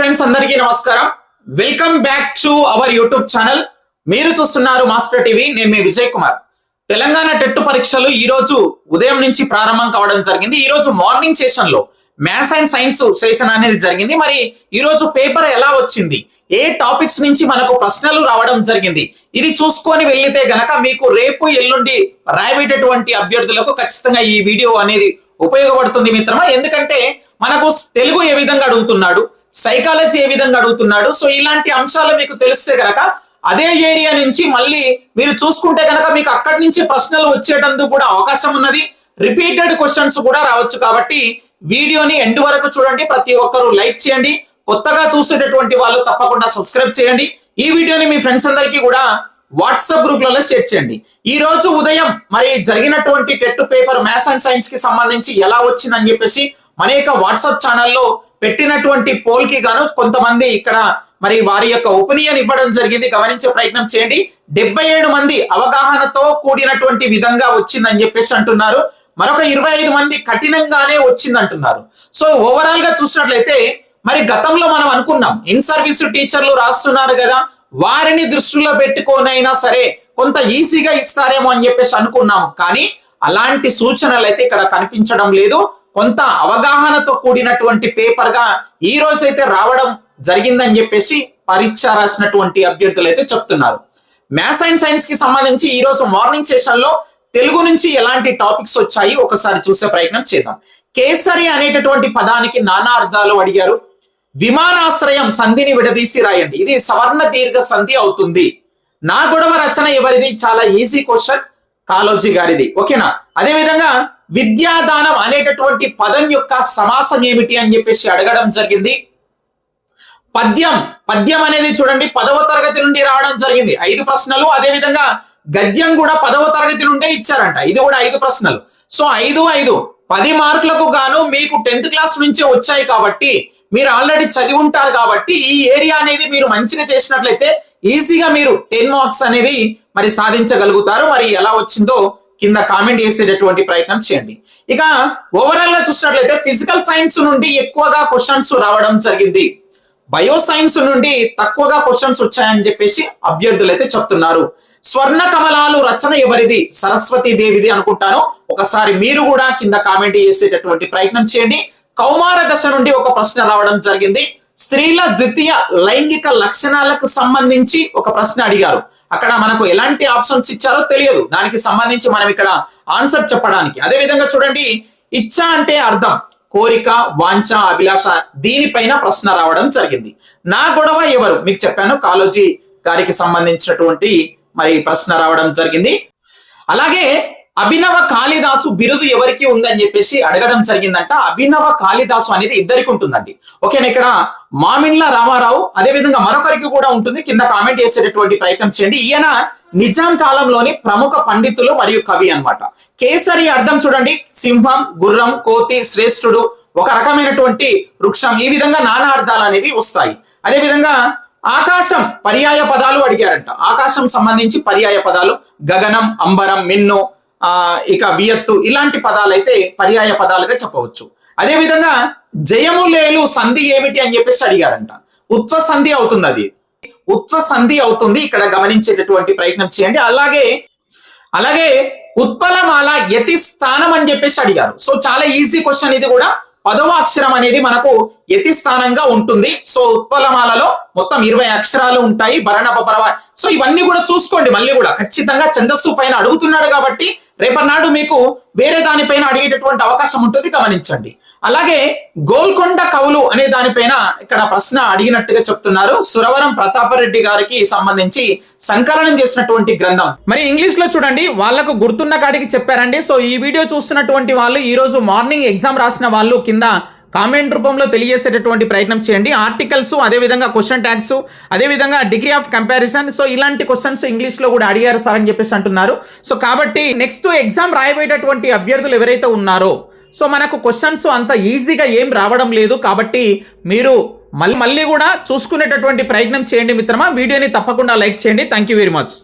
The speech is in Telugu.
ఫ్రెండ్స్ అందరికీ నమస్కారం. Welcome back to our YouTube channel మీరు చూస్తున్నారు మాస్టర్ టీవీ నేను మీ విజయ్ కుమార్. తెలంగాణ టెట్ పరీక్షలు ఈ రోజు ఉదయం నుంచి ప్రారంభం కావడం జరిగింది. ఈ రోజు మార్నింగ్ సెషన్లో మ్యాథ్స్ అండ్ సైన్స్ సెషన్ అనేది జరిగింది. మరి ఈ రోజు పేపర్ ఎలా వచ్చింది? ఏ టాపిక్స్ నుంచి మనకు ప్రశ్నలు రావడం జరిగింది? ఇది చూసుకొని వెళ్ళితే గనక మీకు రేపు ఎల్లుండి రాయబెట్టేటువంటి అభ్యర్థులకు ఖచ్చితంగా ఈ వీడియో అనేది ఉపయోగపడుతుంది మిత్రమా? ఎందుకంటే మనకు తెలుగు ఏ విధంగా అడుగుతున్నాడు? సైకాలజీ ఏ విధంగా అడుగుతున్నాడు? సో ఇలాంటి అంశాలు మీకు తెలిస్తే గనక అదే ఏరియా నుంచి మళ్ళీ మీరు చూసుకుంటే కనుక మీకు అక్కడి నుంచి ప్రశ్నలు వచ్చేటందుకు కూడా అవకాశం ఉన్నది. రిపీటెడ్ క్వశ్చన్స్ కూడా రావచ్చు కాబట్టి వీడియోని ఎండ్ వరకు చూడండి. ప్రతి ఒక్కరూ లైక్ చేయండి. కొత్తగా చూసేటటువంటి వాళ్ళు తప్పకుండా సబ్స్క్రైబ్ చేయండి. ఈ వీడియోని మీ ఫ్రెండ్స్ అందరికీ కూడా వాట్సాప్ గ్రూప్లలో షేర్ చేయండి. ఈ రోజు ఉదయం మరి జరిగినటువంటి టెట్ పేపర్ మ్యాథ్స్ అండ్ సైన్స్కి సంబంధించి ఎలా వచ్చిందని చెప్పేసి మన యొక్క వాట్సాప్ ఛానల్లో పెట్టినటువంటి పోల్కి గాను కొంతమంది ఇక్కడ మరి వారి యొక్క ఒపీనియన్ ఇవ్వడం జరిగింది. గమనించే ప్రయత్నం చేయండి. డెబ్బై ఏడు మంది అవగాహనతో కూడినటువంటి విధంగా వచ్చిందని చెప్పేసి అంటున్నారు. మరొక ఇరవై ఐదు మంది కఠినంగానే వచ్చింది అంటున్నారు సో ఓవరాల్గా చూసినట్లయితే మరి గతంలో మనం అనుకున్నాం. ఇన్ సర్వీస్ టీచర్లు రాస్తున్నారు కదా. వారిని దృష్టిలో పెట్టుకోనైనా సరే కొంత ఈజీగా ఇస్తారేమో అని చెప్పేసి అనుకున్నాం. కానీ అలాంటి సూచనలు అయితే ఇక్కడ కనిపించడం లేదు. కొంత అవగాహనతో కూడినటువంటి పేపర్గా ఈ రోజు అయితే రావడం జరిగిందని చెప్పేసి పరీక్ష రాసినటువంటి అభ్యర్థులు అయితే చెప్తున్నారు. మ్యాథ్స్ అండ్ సైన్స్కి సంబంధించి ఈ రోజు మార్నింగ్ సెషన్లో తెలుగు నుంచి ఎలాంటి టాపిక్స్ వచ్చాయి ఒకసారి చూసే ప్రయత్నం చేద్దాం. కేసరి అనేటటువంటి పదానికి నానా అర్థాలు అడిగారు. విమానాశ్రయం సంధిని విడదీసి రాయండి. ఇది సవర్ణ దీర్ఘ సంధి అవుతుంది. నా గొడవ రచన ఎవరిది? చాలా ఈజీ క్వశ్చన్. కాలోజీ గారిది. ఓకేనా? అదే విధంగా విద్యాదానం అనేటటువంటి పదం యొక్క సమాసం ఏమిటి అని చెప్పేసి అడగడం జరిగింది. పద్యం పద్యం అనేది చూడండి పదవ తరగతి నుండి రావడం జరిగింది. ఐదు ప్రశ్నలు అదే విధంగా గద్యం కూడా పదవ తరగతి నుండే ఇచ్చారంట. ఇది కూడా ఐదు ప్రశ్నలు. సో ఐదు ఐదు. పది మార్కులకు గాను మీకు టెన్త్ క్లాస్ నుంచే వచ్చాయి కాబట్టి మీరు ఆల్రెడీ చదివి ఉంటారు కాబట్టి ఈ ఏరియా అనేది మీరు మంచిగా చేసినట్లయితే ఈజీగా మీరు టెన్ మార్క్స్ అనేవి మరి సాధించగలుగుతారు. మరి ఎలా వచ్చిందో కింద కామెంట్ చేసేటటువంటి ప్రయత్నం చేయండి. ఇక ఓవరాల్గా చూసినట్లయితే ఫిజికల్ సైన్స్ నుండి ఎక్కువగా క్వశ్చన్స్ రావడం జరిగింది. బయో సైన్స్ నుండి తక్కువగా క్వశ్చన్స్ వచ్చాయని చెప్పేసి అభ్యర్థులు అయితే చెప్తున్నారు. స్వర్ణ కమలాలు రచన ఎవరిది? సరస్వతి దేవిది అనుకుంటాను. ఒకసారి మీరు కూడా కింద కామెంట్ చేసేటటువంటి ప్రయత్నం చేయండి. కౌమార దశ నుండి ఒక ప్రశ్న రావడం జరిగింది. స్త్రీల ద్వితీయ లైంగిక లక్షణాలకు సంబంధించి ఒక ప్రశ్న అడిగారు. అక్కడ మనకు ఎలాంటి ఆప్షన్స్ ఇచ్చారో తెలియదు. దానికి సంబంధించి మనం ఇక్కడ ఆన్సర్ చెప్పడానికి. అదే విధంగా చూడండి. ఇచ్చ అంటే అర్థం. కోరిక వాంఛ అభిలాష దీనిపైన ప్రశ్న రావడం జరిగింది. నా గొడవ ఎవరు? మీకు చెప్పాను. కాలోజీ గారికి సంబంధించినటువంటి మరి ప్రశ్న రావడం జరిగింది. అలాగే అభినవ కాళిదాసు బిరుదు ఎవరికి ఉందని చెప్పేసి అడగడం జరిగిందంట. అభినవ కాళిదాసు అనేది ఇద్దరికి ఉంటుందండి. ఓకేనా ఇక్కడ? మామిన్ల రామారావు అదే విధంగా మరొకరికి కూడా ఉంటుంది. కింద కామెంట్ చేసేటటువంటి ప్రయత్నం చేయండి. ఈయన నిజాం కాలంలోని ప్రముఖ పండితులు మరియు కవి అన్నమాట. కేసరి అర్థం చూడండి. సింహం గుర్రం కోతి శ్రేష్ఠుడు ఒక రకమైనటువంటి వృక్షం. ఈ విధంగా నానా అర్థాలు అనేవి వస్తాయి. అదే విధంగా ఆకాశం పర్యాయ పదాలు అడిగారంట. ఆకాశం సంబంధించి పర్యాయ పదాలు. గగనం అంబరం మిన్ను ఇక వియత్తు ఇలాంటి పదాలు అయితే పర్యాయ పదాలుగా చెప్పవచ్చు. అదే విధంగా జయము లేలు సంధి ఏమిటి అని చెప్పేసి అడిగారంట. ఉత్వ సంధి అవుతుంది అది. ఉత్వ సంధి అవుతుంది ఇక్కడ గమనించేటటువంటి ప్రయత్నం చేయండి. అలాగే అలాగే ఉత్పలమాల యతి స్థానం అని చెప్పేసి అడిగారు. సో చాలా ఈజీ క్వశ్చన్ ఇది కూడా. పదవ అక్షరం అనేది మనకు యతి స్థానంగా ఉంటుంది. సో ఉత్పలమాలలో మొత్తం ఇరవై అక్షరాలు ఉంటాయి. భరణ పరవ సో ఇవన్నీ కూడా చూసుకోండి. మళ్ళీ కూడా ఖచ్చితంగా ఛందస్సు పైన అడుగుతున్నాడు కాబట్టి రేపన్నాడు మీకు వేరే దానిపైన అడిగేటటువంటి అవకాశం ఉంటుంది గమనించండి. అలాగే గోల్కొండ కవులు అనే దానిపైన ఇక్కడ ప్రశ్న అడిగినట్టుగా చెప్తున్నారు. సురవరం ప్రతాపరెడ్డి గారికి సంబంధించి సంకలనం చేసినటువంటి గ్రంథం. మరి ఇంగ్లీష్లో చూడండి వాళ్ళకు గుర్తున్న కాడికి చెప్పారండి. సో ఈ వీడియో చూస్తున్నటువంటి వాళ్ళు ఈ రోజు మార్నింగ్ ఎగ్జామ్ రాసిన వాళ్ళు కింద కామెంట్ రూపంలో తెలియజేసేటటువంటి ప్రయత్నం చేయండి. ఆర్టికల్స్ అదేవిధంగా క్వశ్చన్ ట్యాగ్స్ అదేవిధంగా డిగ్రీ ఆఫ్ కంపారిజన్ సో ఇలాంటి క్వశ్చన్స్ ఇంగ్లీష్లో కూడా అడిగారు సార్ అని చెప్పేసి అంటున్నారు. సో కాబట్టి నెక్స్ట్ ఎగ్జామ్ రాయబోయేటటువంటి అభ్యర్థులు ఎవరైతే ఉన్నారో సో మనకు క్వశ్చన్స్ అంత ఈజీగా ఏం రావడం లేదు. కాబట్టి మీరు మళ్ళీ మళ్ళీ కూడా చూసుకునేటటువంటి ప్రయత్నం చేయండి మిత్రమా. వీడియోని తప్పకుండా లైక్ చేయండి. Thank you very much